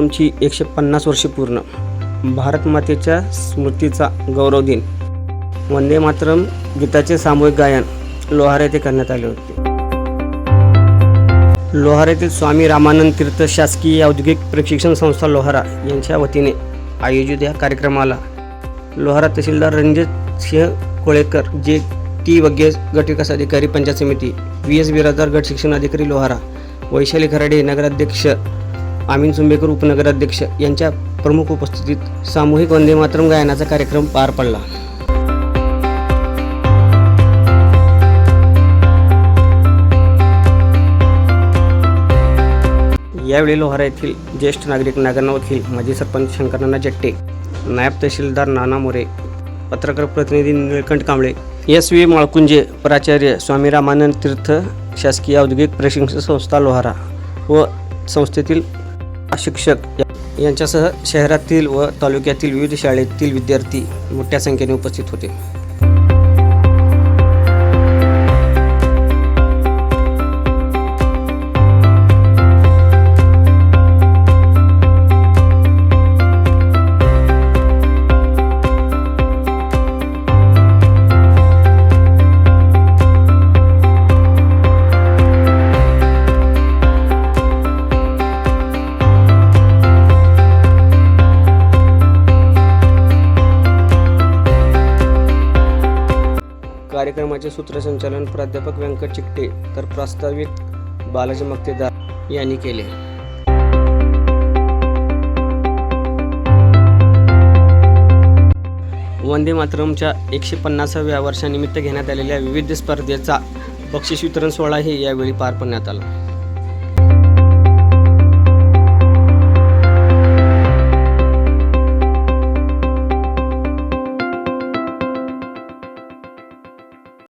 मातरमची एकशे पन्नास वर्षे पूर्ण. भारतमातेच्या स्मृतीचा गौरव दिन. वंदे मातरम गीताचे सामूहिक गायन लोहार येथे करण्यात आले होते. लोहार येथील स्वामी रामानंद तीर्थ शासकीय औद्योगिक प्रशिक्षण संस्था लोहारा यांच्या वतीने आयोजित या कार्यक्रमाला लोहारा तहसीलदार रणजित सिंह कोळेकर जे टी वगेस गटविकास अधिकारी पंचायत समिती व्ही एस बिराजदार गट शिक्षण अधिकारी लोहारा वैशाली खराडे नगराध्यक्ष आमीन सुंबेकर उपनगराध्यक्ष यांच्या प्रमुख उपस्थितीत सामूहिक वंदे मातरम गायनाचा कार्यक्रम पार पडला. यावेळी लोहारा येथील ज्येष्ठ नागरिक नागरना वकील माजी सरपंच शंकरनाना जट्टे नायब तहसीलदार नाना मोरे पत्रकार प्रतिनिधी निळकंठ कांबळे एस व्ही माळकुंजे प्राचार्य स्वामी रामानंद तीर्थ शासकीय औद्योगिक प्रशिक्षण संस्था लोहारा व संस्थेतील शिक्षक यांच्यासह शहरातील व तालुक्यातील विविध शाळेतील विद्यार्थी मोठ्या संख्येने उपस्थित होते. कार्यक्रमाचे सूत्रसंचालन प्राध्यापक व्यंकट चिकटे तर प्रास्ताविक बालाजी मक्तेदार यांनी केले. वंदे मातरमच्या एकशे पन्नासाव्या वर्षानिमित्त घेण्यात आलेल्या विविध स्पर्धेचा बक्षीस वितरण सोहळाही यावेळी पार पडण्यात आला.